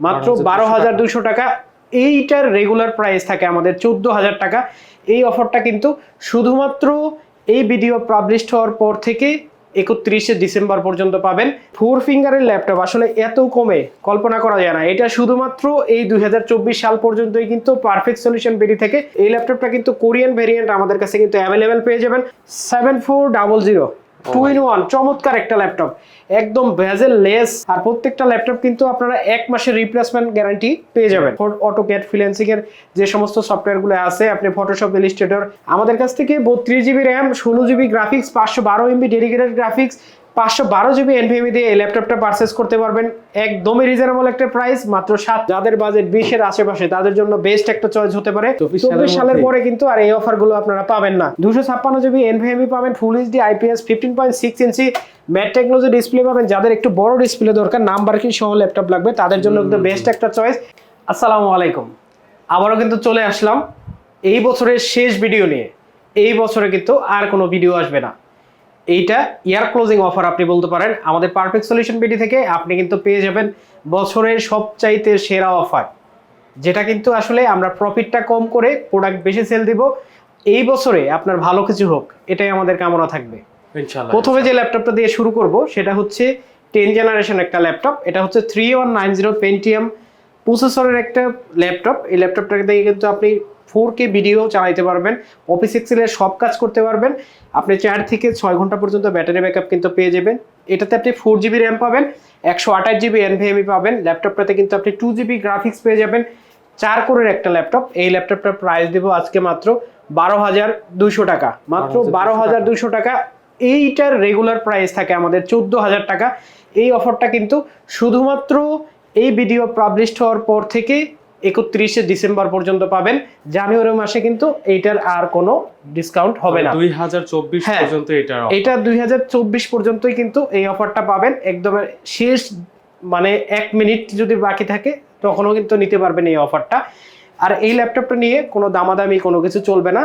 মাত্র বারো হাজার দুশো টাকা। এইটার রেগুলার প্রাইস থাকে আমাদের চোদ্দ হাজার টাকা। এই অফারটা কিন্তু শুধুমাত্র এই ভিডিও পাবলিশ হওয়ার পর থেকে একত্রিশে ডিসেম্বর পর্যন্ত পাবেন। ফোর ফিঙ্গারের ল্যাপটপ আসলে এত কমে কল্পনা করা যায় না। এটা শুধুমাত্র এই দুই হাজার চব্বিশ সাল পর্যন্তই কিন্তু পারফেক্ট সলিউশন বেরিয়ে থেকে। এই ল্যাপটপটা কিন্তু কোরিয়ান ভেরিয়েন্ট আমাদের কাছে কিন্তু অ্যাভেলেবেল পেয়ে যাবেন। Seven four double zero two in one চমৎকার একটা ল্যাপটপ একদম ভেজেল লেস আর প্রত্যেকটা ল্যাপটপ কিন্তু আপনারা এক মাসের রিপ্লেসমেন্ট গ্যারান্টি পেয়ে যাবেন। অটো ক্যাট ফ্রিল্যান্সিং এর যে সমস্ত সফটওয়্যারগুলো আছে আপনি ফটোশপ ইলিস্ট্রেটর আমাদের কাছ থেকে বত্রিশ জিবি র্যাম ষোলো জিবি গ্রাফিক্স পাঁচশো বারো এমবি ডেডিকেটেড গ্রাফিক্স পাঁচশো বারো জিবি এনভিএমি দিয়ে এই ল্যাপটপটা পারচেস করতে পারবেন। একদমই রিজনেবল একটা প্রাইস মাত্র সাত যাদের বাজেট বিশের আশেপাশে তাদের জন্য বেস্ট একটা চয়েস হতে পারে। চব্বিশ সালের পরে কিন্তু আর এই অফারগুলো আপনারা পাবেন না। দুশো ছাপ্পান্ন জিবি এনভিএমি পাবেন full HD IPS fifteen point six inch matte technology display পাবেন। যাদের একটু বড় ডিসপ্লে দরকার নাম্বার কি সহ ল্যাপটপ লাগবে তাদের জন্য কিন্তু বেস্ট একটা চয়েস আসসালামু আলাইকুম। আবারও কিন্তু চলে আসলাম এই বছরের শেষ ভিডিও নিয়ে। এই বছরে কিন্তু আর কোনো ভিডিও আসবে না। এইটা ইয়ার ক্লোজিং অফার আপনি বলতে পারেন। আমাদের পারফেক্ট সলিউশন বিডি থেকে আপনি কিন্তু পেয়ে যাবেন বছরের সবচাইতে সেরা অফার যেটা কিন্তু আসলে আমরা প্রফিটটা কম করে প্রোডাক্ট বেশি সেল দিব। এই বছরে আপনার ভালো কিছু হোক এটাই আমাদের কামনা থাকবে। ইনশাআল্লাহ প্রথমে যে ল্যাপটপটা দিয়ে শুরু করব সেটা হচ্ছে টেন জেনারেশন একটা ল্যাপটপ এটা হচ্ছে three one nine zero Pentium প্রসেসরের একটা ল্যাপটপ এই ল্যাপটপটাকে দিয়ে কিন্তু আপনি ফোর কে ভিডিও চালাইতে পারবেন অফিস এক্সেলের সব কাজ করতে পারবেন। আপনি চার থেকে ছয় ঘণ্টা পর্যন্ত ব্যাটারি ব্যাকআপ কিন্তু পেয়ে যাবেন। এটাতে আপনি ফোর জিবি র্যাম পাবেন একশো আঠাশ জিবি এনভিএমই পাবেন ল্যাপটপটাতে কিন্তু আপনি টু জিবি গ্রাফিক্স পেয়ে যাবেন। চার কোরের একটা ল্যাপটপ এই ল্যাপটপটার প্রাইস দেবো আজকে মাত্র বারো হাজার দুশো টাকা। মাত্র বারো হাজার দুশো টাকা। এইটার রেগুলার প্রাইস থাকে আমাদের চোদ্দ হাজার টাকা। এই অফারটা কিন্তু শুধুমাত্র এই ভিডিও পাবলিশ হওয়ার পর থেকে একত্রিশে ডিসেম্বর পর্যন্ত পাবেন। জানুয়ারি মাসে কিন্তু এইটার আর কোনো ডিসকাউন্ট হবে না। দুই হাজার চব্বিশ হ্যাঁ। পর্যন্ত এটা এটা দুই হাজার চব্বিশ পর্যন্তই কিন্তু এই অফারটা পাবেন। একদম শেষ মানে এক মিনিট যদি বাকি থাকে তখনও কিন্তু নিতে পারবেন এই অফারটা আর এই ল্যাপটপটা নিয়ে কোনো দামাদামি কোনো কিছু চলবে না।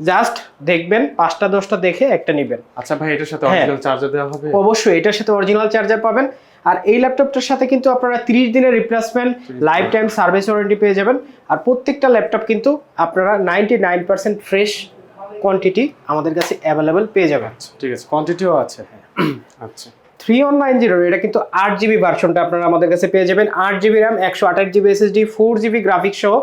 জাস্ট দেখবেন পাঁচটা দশটা দেখে একটা নেবেন। আচ্ছা ভাই এটার সাথে হ্যাঁ। অরিজিনাল চার্জার দেওয়া হবে? অবশ্যই এটার সাথে অরিজিনাল চার্জার পাবেন। আর এই ল্যাপটপটার সাথে কিন্তু আপনারা তিরিশ দিনের replacement life time service warranty পেয়ে যাবেন। আর প্রত্যেকটা ল্যাপটপ কিন্তু আপনারা ninety nine percent fresh quantity আমাদের কাছে অ্যাভেলেবেল পেয়ে যাবেন। আচ্ছা, ঠিক আছে কোয়ান্টিটিও আছে আচ্ছা। থ্রি ওয়ান নাইন জিরো এটা কিন্তু আট জিবি ভার্সনটা আপনারা আমাদের কাছে পেয়ে যাবেন। আট জিবি র্যাম একশো আঠাশ GB SSD four GB graphics সহ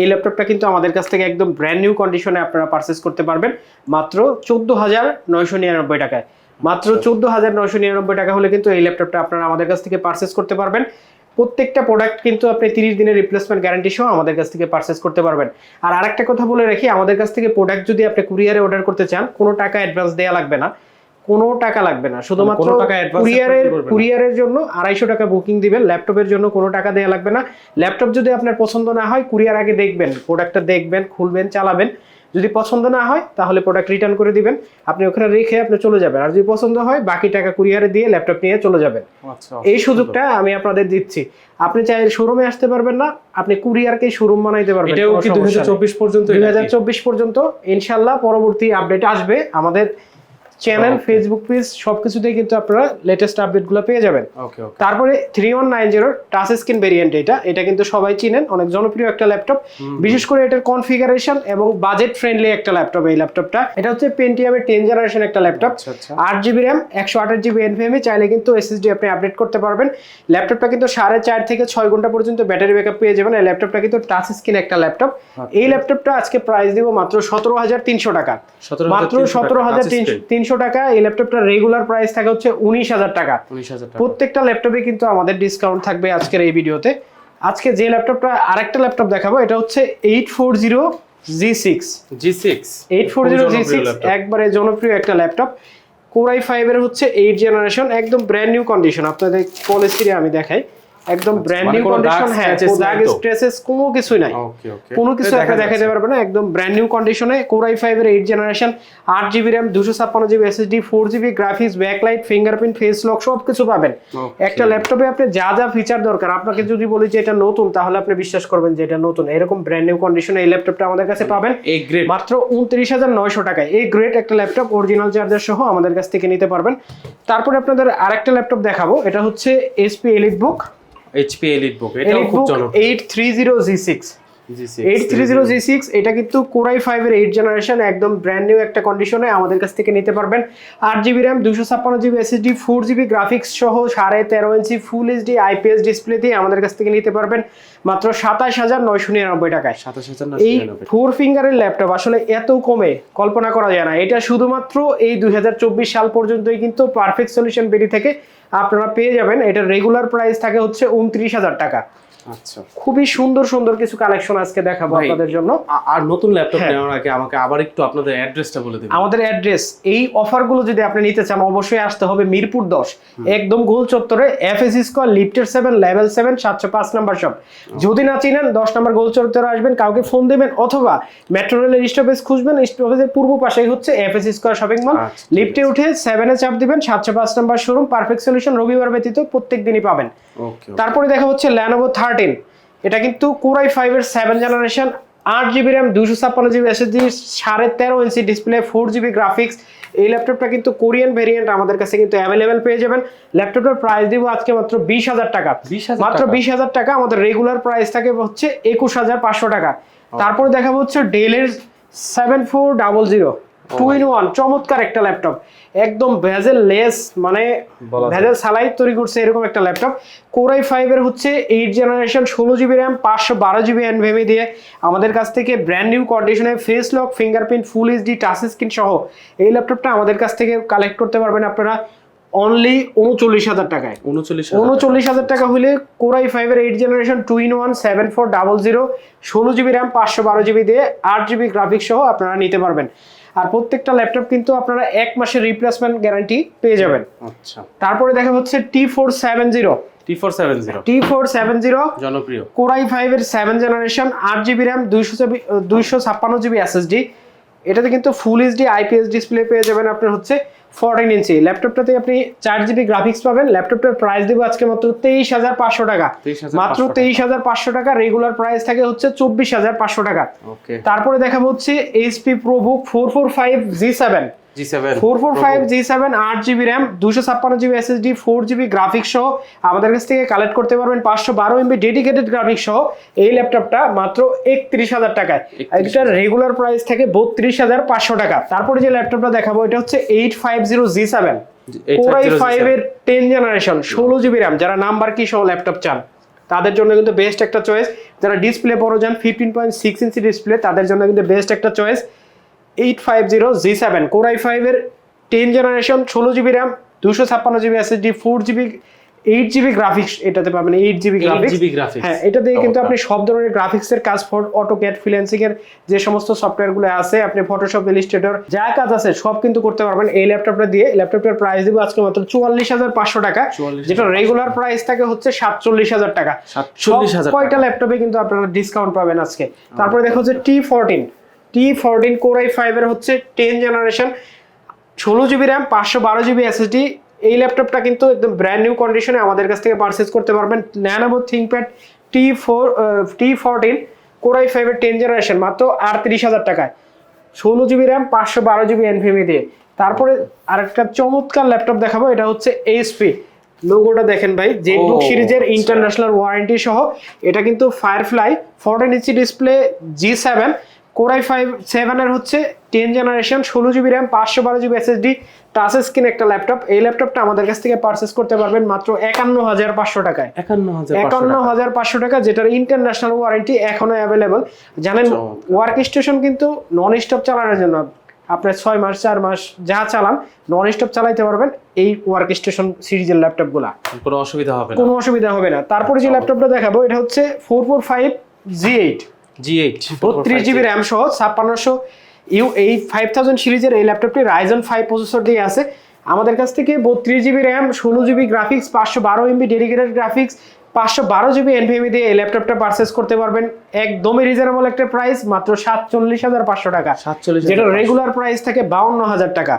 এই ল্যাপটপটা কিন্তু আমাদের কাছ থেকে একদম ব্র্যান্ড নিউ কন্ডিশনে আপনারা পারচেস করতে পারবেন। মাত্র চোদ্দ হাজার নয়শো নিরানব্বই টাকায়। মাত্র চোদ্দ হাজার নয়শো নিরানব্বই টাকা হলে কিন্তু এই ল্যাপটপটা আপনারা আমাদের কাছ থেকে পারচেস করতে পারবেন। প্রত্যেকটা প্রোডাক্ট কিন্তু আপনি তিরিশ দিনের রিপ্লেসমেন্ট গ্যারান্টি সহ আমাদের কাছ থেকে পারচেস করতে পারবেন। আর আরেকটা কথা বলে রাখি আমাদের কাছ থেকে প্রোডাক্ট যদি আপনি কুরিয়ারে অর্ডার করতে চান কোনো টাকা অ্যাডভান্স দেওয়া লাগবে না। কোনো টাকা লাগবে না। শুধুমাত্র টাকা advance কুরিয়ারের। কুরিয়ারের জন্য আড়াইশো টাকা বুকিং দিবেন ল্যাপটপের জন্য কোনো টাকা দেওয়া লাগবে না। ল্যাপটপ যদি আপনার পছন্দ না হয় কুরিয়ার আগে দেখবেন প্রোডাক্টটা দেখবেন খুলবেন চালাবেন। যদি পছন্দ না হয় তাহলে প্রোডাক্ট রিটার্ন করে দিবেন। আপনি ওখানে রেখে আপনি চলে যাবেন। আর যদি পছন্দ হয় বাকি টাকা কুরিয়ারে দিয়ে ল্যাপটপ নিয়ে চলে যাবেন। আচ্ছা এই সুযোগটা আমি আপনাদের দিচ্ছি। আপনি চাই শোরুমে আসতে পারবেন না আপনি কুরিয়ারকে শোরুম বানাইতে পারবেন এটাও কি দুই হাজার চব্বিশ পর্যন্ত দুই হাজার চব্বিশ পর্যন্ত ইনশাল্লাহ পরবর্তী আপডেট আসবে আমাদের চ্যানেল ফেসবুক পেজ সবকিছুতেই কিন্তু আপনারা লেটেস্ট আপডেটগুলো পেয়ে যাবেন। তারপরে three one nine zero touch screen variant এটা। এটা কিন্তু সবাই চিনেন অনেক জনপ্রিয় একটা ল্যাপটপ বিশেষ করে এটার কনফিগারেশন এবং বাজেট ফ্রেন্ডলি একটা ল্যাপটপ এই ল্যাপটপটা এটা হচ্ছে পেন্টিয়ামের টেন জেনারেশন একটা ল্যাপটপ আচ্ছা আচ্ছা। আট জিবি র্যাম একশো আঠাশ জিবি এনভিএমই চাইলে কিন্তু এসএসডি আপনি আপডেট করতে পারবেন। ল্যাপটপটা কিন্তু সাড়ে চার থেকে ছয় ঘণ্টা পর্যন্ত ব্যাটারি ব্যাকআপ পেয়ে যাবেন। এই ল্যাপটপটা কিন্তু টাচ স্ক্রিন একটা ল্যাপটপ এই ল্যাপটপটা আজকে প্রাইস দিব মাত্র সতেরো হাজার তিনশো টাকা। মাত্র সতেরো হাজার তিনশো টাকা এই ল্যাপটপটার রেগুলার প্রাইস থাকে হচ্ছে উনিশ হাজার টাকা। উনিশ হাজার প্রত্যেকটা ল্যাপটপে কিন্তু আমাদের ডিসকাউন্ট থাকবে আজকের এই ভিডিওতে। আজকে যে ল্যাপটপটা আরেকটা ল্যাপটপ দেখাবো এটা হচ্ছে eight four zero G six G six eight four zero G six একবারে জনপ্রিয় একটা ল্যাপটপ। কোরাই ফাইভের হচ্ছে এইট জেনারেশন একদম ব্র্যান্ড নিউ কন্ডিশন আপনাদের পলিসি আমি দেখাই। একদম ব্র্যান্ড মানে কোনো কন্ডিশন হ্যাঁ দাগ স্ট্রেসেস কোনো কিছুই নাই। কোনো কিছু একটা দেখাতে পারবে না একদম ব্র্যান্ড নিউ কন্ডিশনে কোর কোরাই ফাইভের এইট জেনারেশন আট জিবি র্যাম দুশো ছাপ্পান্ন GB SSD four GB graphics backlight fingerprint face lock সব কিছু পাবেন। একটা ল্যাপটপে আপনি যা যা ফিচার দরকার আপনাকে যদি বলি যে এটা নতুন তাহলে আপনি বিশ্বাস করবেন যে এটা নতুন। এরকম ব্র্যান্ড নিউ কন্ডিশনে এই ল্যাপটপটা আমাদের কাছে পাবেন। এই গ্রেড মাত্র উনত্রিশ হাজার নয়শো টাকায়। এই গ্রেট একটা ল্যাপটপ অরিজিনাল চার্জার সহ আমাদের কাছ থেকে নিতে পারবেন। তারপরে আপনাদের আরেকটা ল্যাপটপ দেখাবো এটা হচ্ছে SP elite book HP elite book এটাও খুব জনপ্রিয় eight three zero G six G6 eight three zero G six এটা কিন্তু কোরাই এইট জেনারেশন একদম ব্র্যান্ড নিউ একটা কন্ডিশনে আমাদের কাছ থেকে নিতে পারবেন। আট জিবি র্যাম দুশো ছাপ্পান্ন GB SSD four GB graphics সহ সাড়ে তেরো inch full HD IPS display দিয়ে আমাদের কাছ থেকে নিতে পারবেন। মাত্র সাতাশ হাজার নয়শো নিরানব্বই টাকায়। সাতাশ হাজার এই ফোর ফিঙ্গারের ল্যাপটপ আসলে এত কমে কল্পনা করা যায় না। এটা শুধুমাত্র এই দুই হাজার চব্বিশ সাল পর্যন্তই কিন্তু পারফেক্ট সলিউশন বেরি থেকে আপনারা পেয়ে যাবেন। এটার রেগুলার প্রাইস থাকে হচ্ছে উনত্রিশ হাজার টাকা। আচ্ছা। খুবই সুন্দর সুন্দর কিছু কালেকশন আজকে দেখাবো আপনাদের জন্য। আর নতুন ল্যাপটপ। নেওয়ার আগে আমাকে আবার একটু আপনাদের অ্যাড্রেসটা বলে দিবেন। আমাদের অ্যাড্রেস এই অফারগুলো যদি আপনি নিতে চান অবশ্যই আসতে হবে মিরপুর দশ একদম গোল চত্বরে এফ এস স্কোয়ার লিফটের সেভেন লেভেল সেভেন সাতশো পাঁচ নাম্বার শপ যদি না চিনেন দশ নাম্বার গোল চত্বরে আসবেন কাউকে ফোন দেবেন অথবা মেট্রো রেলের স্টপেজ খুঁজবেন স্টপেজের পূর্ব পাশেই হচ্ছে F S square shopping mall লিফটে উঠে সেভেনে চাপ দিবেন সাতশো পাঁচ নাম্বার শোরুম পারফেক্ট সলিউশন রবিবার ব্যতীত প্রত্যেক দিনই পাবেন। তারপরে দেখা হচ্ছে ল্যানোভো থার্টিন এটা কিন্তু কোরাই ফাইভের সেভেন জেনারেশন আট জিবি র্যাম দুশো ছাপ্পান্ন জিবি এসএসডি সাড়ে তেরো inch display four GB graphics এই ল্যাপটপটা কিন্তু কোরিয়ান ভেরিয়েন্ট আমাদের কাছে কিন্তু অ্যাভেলেবেল পেয়ে যাবেন। ল্যাপটপটার প্রাইস দিব আজকে মাত্র বিশ হাজার টাকা। মাত্র? বিশ হাজার টাকা আমাদের রেগুলার প্রাইস থাকে হচ্ছে একুশ হাজার পাঁচশো টাকা। তারপরে দেখা হচ্ছে ডেলের seven four double zero two in one চমৎকার একটা ল্যাপটপ একদম ভেজেল লেস মানে ভেজেল সালাই তৈরি করছে এরকম একটা ল্যাপটপ কোরাই ফাইভের হচ্ছে এইট জেনারেশন ষোলো জিবি র্যাম পাঁচশো বারো জিবি এনভিএমি দিয়ে আমাদের কাছ থেকে ব্র্যান্ড নিউ কন্ডিশনে face lock fingerprint full HD touch screen সহ এই ল্যাপটপটা আমাদের কাছ থেকে কালেক্ট করতে পারবেন আপনারা অনলি উনচল্লিশ হাজার টাকায়। উনচল্লিশ হাজার টাকা। হলে কোরাই ফাইভের eight generation two in one seven four double zero ষোলো জিবি র্যাম পাঁচশো বারো জিবি দিয়ে আট জিবি গ্রাফিক্স সহ আপনারা নিতে পারবেন। আর প্রত্যেকটা ল্যাপটপ কিন্তু আপনারা এক মাসের রিপ্লেসমেন্ট গ্যারান্টি পেয়ে যাবেন। আচ্ছা। তারপরে দেখা হচ্ছে T four seven zero T four seven zero T four seven zero জনপ্রিয়। কোরাই ফাইভের সেভেন জেনারেশন আট জিবি র্যাম দুইশো দুইশো ছাপ্পান্ন জিবি এসএসডি এটাতে কিন্তু ফুল এইচডি আইপিএস ডিসপ্লে পেয়ে যাবেন। আপনার হচ্ছে ফোরটিন ইঞ্চি ল্যাপটপটাতে আপনি চার জিবি গ্রাফিক্স পাবেন। ল্যাপটপটার প্রাইস দেবো আজকে মাত্র তেইশ হাজার পাঁচশো টাকা। মাত্র তেইশ হাজার পাঁচশো টাকা রেগুলার প্রাইস থাকে হচ্ছে চব্বিশ হাজার পাঁচশো টাকা। তারপরে দেখা হচ্ছে HP ProBook four four five G seven four four five G seven আট জিবি র্যাম দুশো ছাপ্পান্ন GB SSD four GB graphics সহ আমাদের কাছ থেকে কালেক্ট করতে পারবেন পাঁচশো বারো এমবি ডেডিকেটেড গ্রাফিক্স সহ এই ল্যাপটপটা মাত্র একত্রিশ হাজার টাকায়। এটার রেগুলার প্রাইস থাকে বত্রিশ হাজার পাঁচশো টাকা। তারপরে যে ল্যাপটপটা দেখাবো এটা হচ্ছে eight five zero G seven core i five এর টেন জেনারেশন ষোলো জিবি র্যাম যারা নাম্বার কি সহ ল্যাপটপ চান তাদের জন্য কিন্তু বেস্ট একটা চয়েস যারা ডিসপ্লে বড় যান fifteen point six inch display তাদের জন্য কিন্তু বেস্ট একটা choice eight five zero G seven core i ফাইভের টেন জেনারেশন ষোলো জিবি র্যাম দুশো ছাপ্পান্ন GB SSD four GB eight GB graphics এটাতে পাবেন এইট জিবি গ্রাফিক্স হ্যাঁ এটা দিয়ে কিন্তু আপনি সব ধরনের গ্রাফিক্সের কাজ ফর অটোক্যাড ফ্রিল্যান্সিং এর যে সমস্ত সফটওয়্যারগুলো আছে আপনি ফটোশপ ইলিস্ট্রেটর যা কাজ আছে সব কিন্তু করতে পারবেন। এই ল্যাপটপটা দিয়ে ল্যাপটপটার প্রাইস দিব আজকে মাত্র চুয়াল্লিশ হাজার পাঁচশো টাকা। যেটা রেগুলার প্রাইস থাকে হচ্ছে সাতচল্লিশ হাজার টাকা। 47,000 সব কয়টা ল্যাপটপে কিন্তু আপনারা ডিসকাউন্ট পাবেন আজকে। তারপরে দেখো হচ্ছে T fourteen T fourteen core i ফাইভের হচ্ছে টেন জেনারেশন ষোলো জিবি র্যাম পাঁচশো বারো জিবি এসএসডি এই ল্যাপটপটা কিন্তু একদম ব্র্যান্ড নিউ কন্ডিশনে আমাদের কাছ থেকে পারচেস করতে পারবেন। ন্যানাবো ThinkPad T four T fourteen core i ফাইভের টেন জেনারেশন মাত্র আটত্রিশ হাজার টাকায়। ষোলো জিবি র্যাম পাঁচশো বারো জিবি এনভিএমি দিয়ে। তারপরে আরেকটা চমৎকার ল্যাপটপ দেখাবো এটা হচ্ছে এইচপি লোগোটা দেখেন ভাই জেটবুক সিরিজের আচ্ছা। ইন্টারন্যাশনাল ওয়ারেন্টি সহ। এটা কিন্তু Firefly fourteen inch display G seven core i five সেভেনের হচ্ছে টেন জেনারেশন ষোলো জিবি র্যাম পাঁচশো বারো জিবি এসএসডি টাচ স্ক্রিন একটা ল্যাপটপ এই ল্যাপটপটা আমাদের কাছ থেকে পারচেস করতে পারবেন মাত্র একান্ন হাজার পাঁচশো টাকায়। একান্ন হাজার একান্ন হাজার পাঁচশো টাকা যেটার ইন্টারন্যাশনাল ওয়ারেন্টি এখনও অ্যাভেলেবল জানেন ওয়ার্ক স্টেশন কিন্তু নন স্টপ চালানোর জন্য। আপনার ছয় মাস চার মাস যা চালান নন স্টপ চালাইতে পারবেন এই ওয়ার্ক স্টেশন সিরিজের ল্যাপটপগুলা কোনো অসুবিধা হবে না। কোনো অসুবিধা হবে না। তারপরে যে ল্যাপটপটা দেখাবো এটা হচ্ছে four four five G eight G eight বত্রিশ জিবি র্যাম সহ ছাপ্পান্নশো ইউ এই ফাইভ থাউজেন্ড সিরিজের এই ল্যাপটপটি রাইজন ফাইভ প্রসেসর দিয়ে আছে। আমাদের কাছ থেকে বত্রিশ জিবি র্যাম ষোলো জিবি গ্রাফিক্স পাঁচশো বারো এমবি ডেডিকেটেড গ্রাফিক্স পাঁচশো বারো জিবি এনভিএমি দিয়ে এই ল্যাপটপটা পারচেস করতে পারবেন। একদমই রিজনেবল একটা প্রাইস মাত্র সাতচল্লিশ হাজার পাঁচশো টাকা। সাতচল্লিশ যেটা রেগুলার প্রাইস থাকে বাউন্ন হাজার টাকা।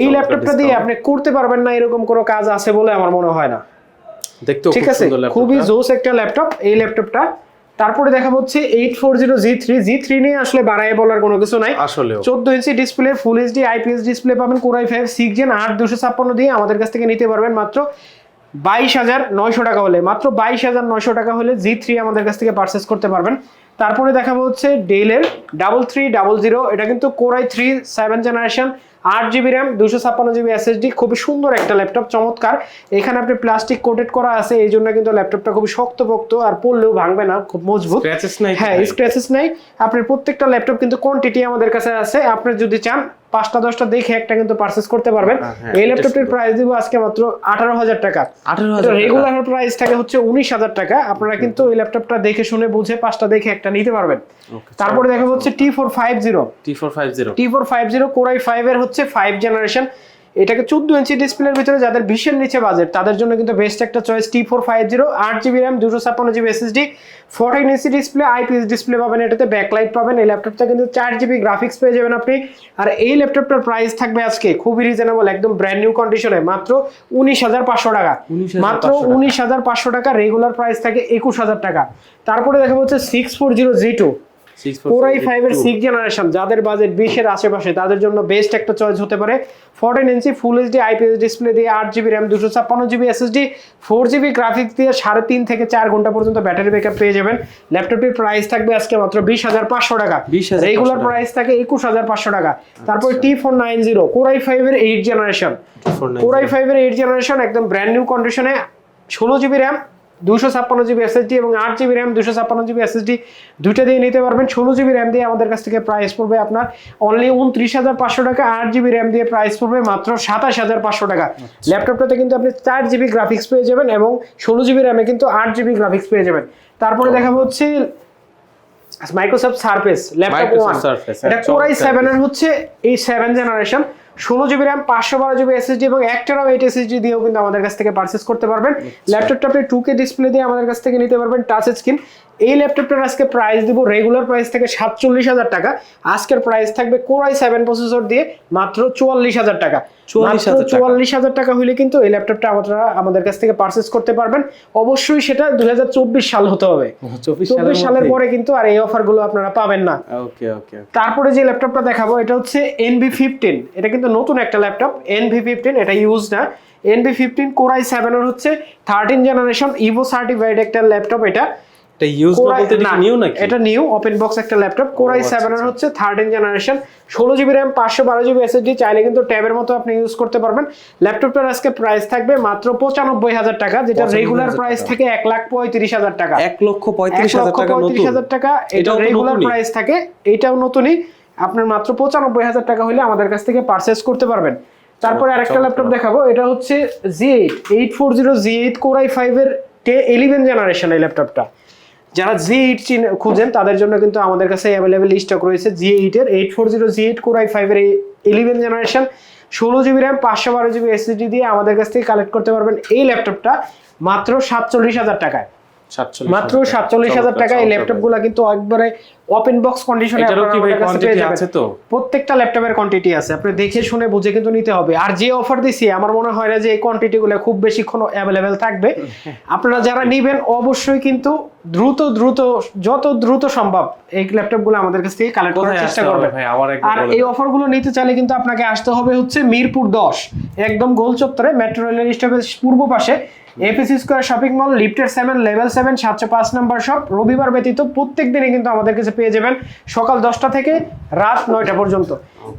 এই ল্যাপটপটা দিয়ে আপনি করতে পারবেন না এরকম কোনো কাজ আছে বলে আমার মনে হয় না। দেখতেও ঠিক আছে? খুবই জোস একটা ল্যাপটপ এই ল্যাপটপটা তারপরে দেখা হচ্ছে eight four zero G three G three নিয়ে আসলে বাড়ায় বলার কোনো কিছু নাই। আসলে চোদ্দ ইঞ্চি display full HD IPS display পাবেন core i five six gen আট দুশো ছাপ্পান্ন দিয়ে আমাদের কাছ থেকে নিতে পারবেন মাত্র বাইশ হাজার নয়শো টাকা হলে। মাত্র বাইশ হাজার নয়শো টাকা হলে জি থ্রি আমাদের কাছ থেকে পারচেস করতে পারবেন। তারপরে দেখাবো হচ্ছে ডেলের ডাবল থ্রি ডাবল জিরো এটা কিন্তু core i three seven generation আট জিবি র্যাম দুশো ছাপ্পান্ন জিবি এসএসডি খুবই সুন্দর একটা ল্যাপটপ চমৎকার। এখানে আপনি প্লাস্টিক কোটেড করা আছে এই জন্য কিন্তু ল্যাপটপটা খুবই শক্তপোক্ত আর পড়লেও ভাঙবে না খুব মজবুত। হ্যাঁ? স্ক্র্যাচেস নাই। আপনার প্রত্যেকটা ল্যাপটপ কিন্তু কোয়ান্টিটি আমাদের কাছে আছে। আপনি যদি চান পাঁচটা দশটা দেখে একটা কিন্তু পারচেস করতে পারবেন। হ্যাঁ, হ্যাঁ, এই ল্যাপটপটির প্রাইস দিব আজকে মাত্র আঠারো হাজার টাকা। আঠারো হাজার রেগুলার প্রাইস থাকে হচ্ছে উনিশ হাজার টাকা। আপনারা কিন্তু এই ল্যাপটপটা দেখে শুনে বুঝে পাঁচটা দেখে একটা নিতে পারবেন। তারপরে দেখা হচ্ছে T four five zero T450 T four five zero core i five এর হচ্ছে ফাইভ জেনারেশন এটাকে চোদ্দ ইঞ্চি ডিসপ্লের ভিতরে যাদের বিশের নিচে বাজেট তাদের জন্য কিন্তু বেস্ট একটা choice T four five zero আট জিবি র্যাম দুশো ছাপ্পান্ন জিবি এসএসডি ফোরটিন ইঞ্চি ডিসপ্লে আইপিএস ডিসপ্লে পাবেন এটাতে ব্যাকলাইট পাবেন এই ল্যাপটপটা কিন্তু চার জিবি গ্রাফিক্স পেয়ে যাবেন আপনি। আর এই ল্যাপটপটার প্রাইস থাকবে আজকে খুবই রিজনেবল একদম ব্র্যান্ড নিউ কন্ডিশনে মাত্র উনিশ হাজার পাঁচশো টাকা। মাত্র উনিশ হাজার পাঁচশো টাকা রেগুলার প্রাইস থাকে একুশ হাজার টাকা। তারপরে দেখা হচ্ছে six four zero G two core i five এর সিক্স জেনারেশন যাদের বাজেট বিশের আশেপাশে তাদের জন্য বেস্ট একটা চয়েস হতে পারে। ফোরটিন ইঞ্চি ফুল এইচডি আইপিএস ডিসপ্লে দিয়ে আট জিবি র্যাম দুশো ছাপ্পান্ন GB SSD four GB graphics দিয়ে সাড়ে তিন থেকে চার ঘণ্টা পর্যন্ত ব্যাটারি ব্যাকআপ পেয়ে যাবেন। ল্যাপটপটির প্রাইস থাকবে আজকে মাত্র বিশ হাজার পাঁচশো টাকা। 20,500 রেগুলার প্রাইস থাকে একুশ হাজার পাঁচশো টাকা। তারপর T four nine zero core i five এর eight generation core i five এর এইট জেনারেশন একদম ব্র্যান্ড নিউ কন্ডিশনে ষোলো জিবি র্যাম দুশো ছাপ্পান্ন জিবি এসএসডি এবং আট জিবি র্যাম দুশো ছাপ্পান্ন জিবি এসএসডি দুইটা দিয়ে নিতে পারবেন। ষোলো জিবি র্যাম দিয়ে আমাদের কাছ থেকে প্রাইস পড়বে আপনার অনলি উনত্রিশ হাজার পাঁচশো টাকা আট জিবি র্যাম দিয়ে প্রাইস পড়বে মাত্র সাতাশ হাজার পাঁচশো টাকা। ল্যাপটপটাতে কিন্তু আপনি চার জিবি গ্রাফিক্স পেয়ে যাবেন এবং ষোলো জিবি র্যামে কিন্তু আট জিবি গ্রাফিক্স পেয়ে যাবেন। তারপরে দেখা হচ্ছে মাইক্রোসফট সার্ফেস ল্যাপটপ ওয়ান এটা কোরাই সেভেন এর হচ্ছে এই সেভেন জেনারেশন ষোলো জিবি র্যাম পাঁচশো বারো জিবি এসএসডি এবং এক টেরাও এইট এসএসডি দিয়েও কিন্তু আমাদের কাছ থেকে পারচেস করতে পারবেন আচ্ছা। ল্যাপটপটা আপনি টু কে ডিসপ্লে দিয়ে আমাদের কাছ থেকে নিতে পারবেন টাচ স্ক্রিন এই ল্যাপটপটার আজকে প্রাইস দিব রেগুলার প্রাইস থেকে সাতচল্লিশ হাজার টাকা আজকের প্রাইস থাকবে কোরাই সেভেন প্রসেসর দিয়ে মাত্র চুয়াল্লিশ হাজার টাকা। চুয়াল্লিশ হাজার টাকা। হলে কিন্তু এই ল্যাপটপটা আপনারা আমাদের কাছ থেকে পারচেস করতে পারবেন। অবশ্যই সেটা দুই সাল হতে হবে। চব্বিশ চব্বিশ সালের পরে কিন্তু আর এই অফারগুলো আপনারা পাবেন না। ওকে ওকে তারপরে যে ল্যাপটপটা দেখাবো এটা হচ্ছে এনভি ফিফটিন এটা কিন্তু নতুন একটা ল্যাপটপ এনভি ফিফটিন এটা ইউজ না। এনভি ফিফটিন কোরাই সেভেনের হচ্ছে থার্টিন জেনারেশন ইভো সার্টিফাইড একটা ল্যাপটপ এটা। এটা ইউজ না বলতে নিউ নাকি? এটা নিউ ওপেন বক্স একটা ল্যাপটপ কোরাই আচ্ছা, সেভেনের আচ্ছা। হচ্ছে থার্টিন জেনারেশন ষোলো জিবি র্যাম পাঁচশো বারো জিবি এসএসডি চাইলে কিন্তু ট্যাবের মতো আপনি ইউজ করতে পারবেন। ল্যাপটপটার আজকে প্রাইস থাকবে মাত্র পঁচানব্বই হাজার টাকা যেটা রেগুলার প্রাইস থেকে এক লাখ পঁয়ত্রিশ হাজার টাকা। লক্ষ টাকা নতুন। টাকা এটা রেগুলার প্রাইস থাকে এটাও নতুনই। আপনার মাত্র পঁচানব্বই হাজার টাকা হলে আমাদের কাছ থেকে পারচেস করতে পারবেন। তারপরে আরেকটা। ল্যাপটপ দেখাবো এটা হচ্ছে G eight eight four zero G eight core i ফাইভের টে ইলেভেন জেনারেশন এই ল্যাপটপটা যারা জি এইট খুঁজেন, তাদের জন্য কিন্তু আমাদের কাছে অ্যাভেলেবেল স্টক রয়েছে জি এইটের eight four zero G eight core I ফাইভের ইলেভেন জেনারেশন ষোলো জিবি র্যাম পাঁচশো বারো জিবি এসএসডি দিয়ে আমাদের কাছ থেকে কালেক্ট করতে পারবেন এই ল্যাপটপটা মাত্র সাতচল্লিশ হাজার টাকায়। মাত্র সাতচল্লিশ হাজার টাকা এই ল্যাপটপগুলা কিন্তু একবারে ওপেন বক্স কন্ডিশনে আছে তো? প্রত্যেকটা ল্যাপটপের কোয়ান্টিটি আছে। আপনি দেখে শুনে বুঝে কিন্তু নিতে হবে। আর যে অফার দিছি আমার মনে হয় না যে এই কোয়ান্টিটি গুলো খুব বেশিক্ষণ অ্যাভেলেবেল থাকবে। আপনারা যারা নিবেন অবশ্যই কিন্তু দ্রুত দ্রুত যত দ্রুত সম্ভব এই ল্যাপটপগুলো আমাদের কাছ থেকে কালেক্ট করার চেষ্টা করবেন। আর এই অফারগুলো নিতে চাইলে কিন্তু আপনাকে আসতে হবে হচ্ছে মিরপুর দশ একদম গোল চত্বরে মেট্রো রেলের স্টপেজ পূর্ব পাশে। এপিসি স্কোয়ার শপিং মল লিফটের সেভেন লেভেল সেভেন সাতশো পাঁচ নাম্বার শপ রবিবার ব্যতীত প্রত্যেক দিনে কিন্তু আমাদের কাছে পেয়ে যাবেন সকাল দশটা থেকে রাত নয়টা পর্যন্ত।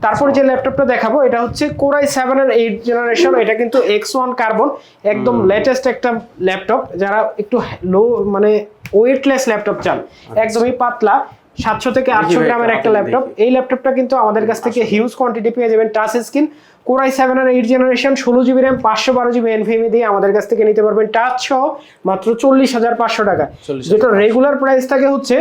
তারপর যে ল্যাপটপটা দেখাবো এটা হচ্ছে কোরাই সেভেন এর এইট জেনারেশন এটা কিন্তু এক্স ওয়ান কার্বন একদম লেটেস্ট একটা ল্যাপটপ যারা একটু লো মানে ওয়েটলেস ল্যাপটপ চান একদমই পাতলা। সাতশো থেকে আটশো গ্রামের একটা ল্যাপটপ এই ল্যাপটপটা কিন্তু আমাদের কাছ থেকে হিউজ কোয়ান্টিটি পেয়ে যাবেন touch screen core i seven R eight generation ষোলো জিবি র্যাম পাঁচশো বারো জিবি এনভিএমই দিয়ে আমাদের কাছ থেকে নিতে পারবেন টাচ সহ মাত্র চল্লিশ হাজার পাঁচশো টাকা। যেটা রেগুলার প্রাইস থাকে হচ্ছে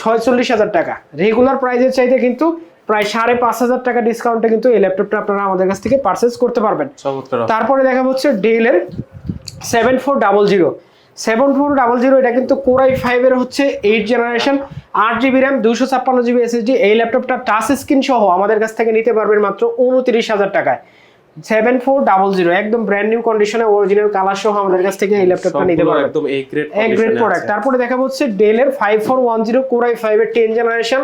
ছয়চল্লিশ হাজার টাকা। রেগুলার প্রাইসের চাইতে কিন্তু প্রায় সাড়ে পাঁচ হাজার টাকা ডিসকাউন্টে কিন্তু এই ল্যাপটপটা আপনারা আমাদের কাছ থেকে পারচেস করতে পারবেন। তারপরে দেখা হচ্ছে ডেলের seven four double zero seven four double zero এটা কিন্তু কোরাই ফাইভের হচ্ছে এইট জেনারেশন আট জিবি র্যাম দুশো ছাপ্পান্ন জিবি এসএসডি এই ল্যাপটপটা টাচ স্ক্রিন সহ আমাদের কাছ থেকে নিতে পারবেন মাত্র উনত্রিশ হাজার টাকায়। সেভেন ফোর ডাবল জিরো একদম ব্র্যান্ড নিউ কন্ডিশনে অরিজিনাল কালার সহ আমাদের কাছ থেকে এই ল্যাপটপটা নিতে পারবেন। একদম এ গ্রেড এক গ্রেড প্রোডাক্ট তারপরে দেখা হচ্ছে ডেলের five four one zero core i ফাইভের টেন জেনারেশন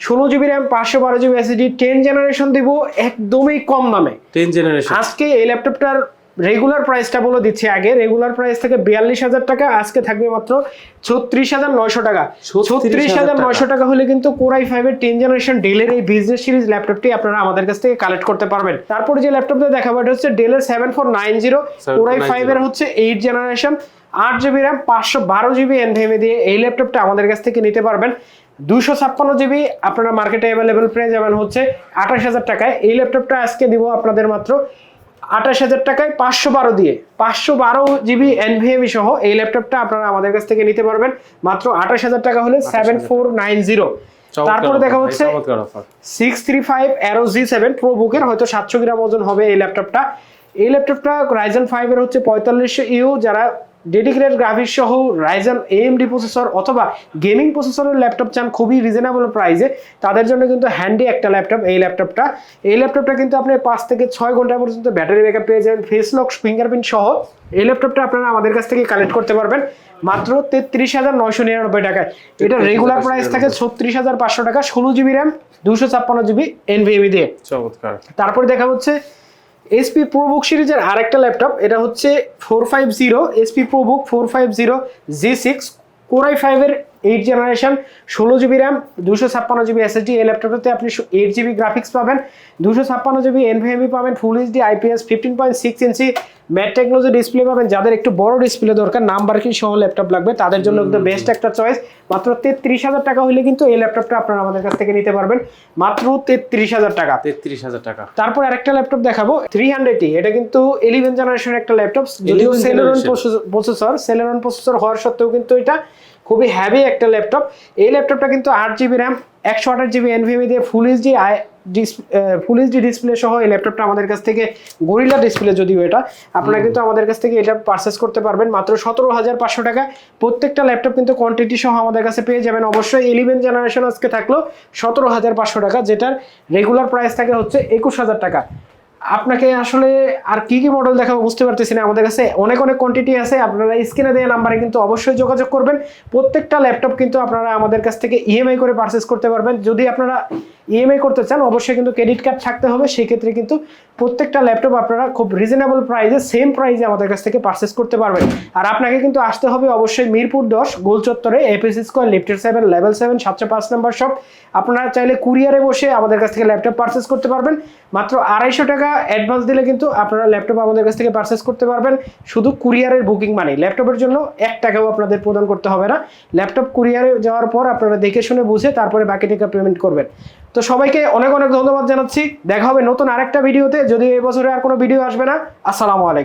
ষোলো জিবি র্যাম পাঁচশো বারো জিবি এসএসডি টেন জেনারেশন দিব একদমই কম দামে। 10 জেনারেশন আজকে এই ল্যাপটপটার রেগুলার প্রাইসটা বলে দিচ্ছি আগে। রেগুলার প্রাইস থেকে বিয়াল্লিশ হাজার টাকা আজকে থাকবে মাত্র ছত্রিশ হাজার নয়শো টাকা। ছত্রিশ হাজার নয়শো টাকা হলে কিন্তু কোরাই ফাইভের টেন জেনারেশন ডেলের এই বিজনেস সিরিজ ল্যাপটপটি আপনারা আমাদের কাছ থেকে কালেক্ট করতে পারবেন। তারপরে যে ল্যাপটপটা দেখাবো এটা হচ্ছে ডেলের seven four nine zero core i 7490 ফাইভের হচ্ছে এইট জেনারেশন আট জিবি র্যাম পাঁচশো বারো জিবি এনভিএমএ দিয়ে এই ল্যাপটপটা আমাদের কাছ থেকে নিতে পারবেন। দুশো ছাপ্পান্ন জিবি আপনারা মার্কেটে অ্যাভেলেবেল পেয়ে যাবেন হচ্ছে আঠাশ হাজার টাকায়। এই ল্যাপটপটা আজকে দিব আপনাদের মাত্র আঠাশ হাজার টাকায় পাঁচশো বারো দিয়ে পাঁচশো বারো জিবি এনভিএমি সহ এই ল্যাপটপটা আপনারা আমাদের কাছ থেকে নিতে পারবেন। মাত্র আঠাশ হাজার টাকা হলে সেভেন ফোর নাইন জিরো তারপরে দেখা হচ্ছে six three five Aero G seven pro বুকের হয়তো সাতশো গ্রাম ওজন হবে এই ল্যাপটপটা। এই ল্যাপটপটা রাইজেন ফাইভের হচ্ছে পঁয়তাল্লিশশো ইউ যারা ডেডিকেটেড গ্রাফিক্স সহ রাইজেন এএমডি প্রসেসর অথবা গেমিং প্রসেসরের ল্যাপটপ চান খুবই রিজনেবল প্রাইসে তাদের জন্য কিন্তু হ্যান্ডি একটা ল্যাপটপ এই ল্যাপটপটা এই ল্যাপটপটা কিন্তু আপনি পাঁচ থেকে ছয় ঘণ্টা পর্যন্ত ব্যাটারি ব্যাকআপ পেয়ে যাবেন ফেস লক ফিঙ্গারপ্রিন্ট সহ। এই ল্যাপটপটা আপনারা আমাদের কাছ থেকে কালেক্ট করতে পারবেন। মাত্র তেত্রিশ হাজার নয়শো নিরানব্বই টাকায়। এটা রেগুলার প্রাইস থাকে ছত্রিশ হাজার পাঁচশো টাকা ষোলো জিবি র্যাম দুশো ছাপ্পান্ন জিবি এনভিএমি দিয়ে। চমৎকার। তারপরে দেখা হচ্ছে এসপি প্রোবুক সিরিজের আরেকটা ল্যাপটপ, এটা হচ্ছে four five zero HP ProBook four five zero G six core i ফাইভের এইট জেনারেশন ষোলো জিবি র্যাম দুশো ছাপ্পান্ন জিবি এসএসডি এই ল্যাপটপটাতে আপনি এইট জিবি গ্রাফিক্স পাবেন দুশো ছাপ্পান্ন জিবি এনভিএমই পাবেন full HD IPS fifteen point six ইঞ্চি ম্যাট টেকনোলজি ডিসপ্লে পাবেন। যাদের একটু বড় ডিসপ্লে দরকার নাম্বার কি সহ ল্যাপটপ লাগবে তাদের জন্য কিন্তু বেস্ট একটা চয়েস মাত্র তেত্রিশ হাজার টাকা হলে কিন্তু এই ল্যাপটপটা আপনারা আমাদের কাছ থেকে নিতে পারবেন। মাত্র তেত্রিশ হাজার টাকা। তেত্রিশ হাজার টাকা। তারপর আরেকটা ল্যাপটপ দেখাবো থ্রি হান্ড্রেড এটা কিন্তু ইলেভেন জেনারেশনের একটা ল্যাপটপ যদিও 11th Celeron processor Celeron processor হওয়ার সত্ত্বেও কিন্তু এটা খুবই হ্যাভি একটা ল্যাপটপ এই ল্যাপটপটা কিন্তু আট জিবি র্যাম একশো আঠাশ জিবি এনভিএমি দিয়ে full HD I full HD display সহ এই ল্যাপটপটা আমাদের কাছ থেকে গরিলা ডিসপ্লে যদিও এটা আপনারা কিন্তু আমাদের কাছ থেকে এটা পারচেস করতে পারবেন। মাত্র সতেরো হাজার পাঁচশো টাকা। প্রত্যেকটা ল্যাপটপ কিন্তু কোয়ান্টিটি সহ আমাদের কাছে পেয়ে যাবেন। অবশ্যই ইলেভেন জেনারেশন আজকে থাকল সতেরো হাজার পাঁচশো টাকা যেটার রেগুলার প্রাইস থাকে হচ্ছে একুশ হাজার টাকা। আপনাকে আসলে আর কি কি মডেল দেখাবো বুঝতে পারতেছি না আমাদের কাছে। অনেক অনেক কোয়ান্টিটি আছে। আপনারা স্ক্রিনে দেওয়া নাম্বারে কিন্তু অবশ্যই যোগাযোগ করবেন। প্রত্যেকটা ল্যাপটপ কিন্তু আপনারা আমাদের কাছ থেকে ইএমআই করে পারচেস করতে পারবেন। যদি আপনারা ইএমআই করতে চান, অবশ্যই কিন্তু ক্রেডিট কার্ড থাকতে হবে। সেই ক্ষেত্রে কিন্তু প্রত্যেকটা ল্যাপটপ আপনারা খুব রিজনেবল প্রাইসে সেম প্রাইসে আমাদের কাছ থেকে পারচেস করতে পারবেন। আর আপনাকে কিন্তু আসতে হবে অবশ্যই মিরপুর দশ, গোল চত্বরে এপিসি স্কোয়ার লিফটের সেভেন লেভেল সেভেন সাতশো পাঁচ নম্বর শপ আপনারা চাইলে কুরিয়ারে বসে আমাদের কাছ থেকে ল্যাপটপ পারচেস করতে পারবেন। মাত্র আড়াইশো টাকা অ্যাডভান্স দিলে কিন্তু আপনারা ল্যাপটপ আমাদের কাছ থেকে পারচেস করতে পারবেন। শুধু কুরিয়ারের বুকিং মানে ল্যাপটপের জন্য এক টাকাও আপনাদের প্রদান করতে হবে না। ল্যাপটপ কুরিয়ারে যাওয়ার পর আপনারা দেখে শুনে বুঝে তারপরে বাকি টাকা পেমেন্ট করবেন। তো সবাইকে অনেক অনেক ধন্যবাদ জানাচ্ছি। দেখা হবে নতুন আরেকটা ভিডিওতে। যদি এবছরে বছরে আর কোনো ভিডিও আসবে না, আসসালামু আলাইকুম।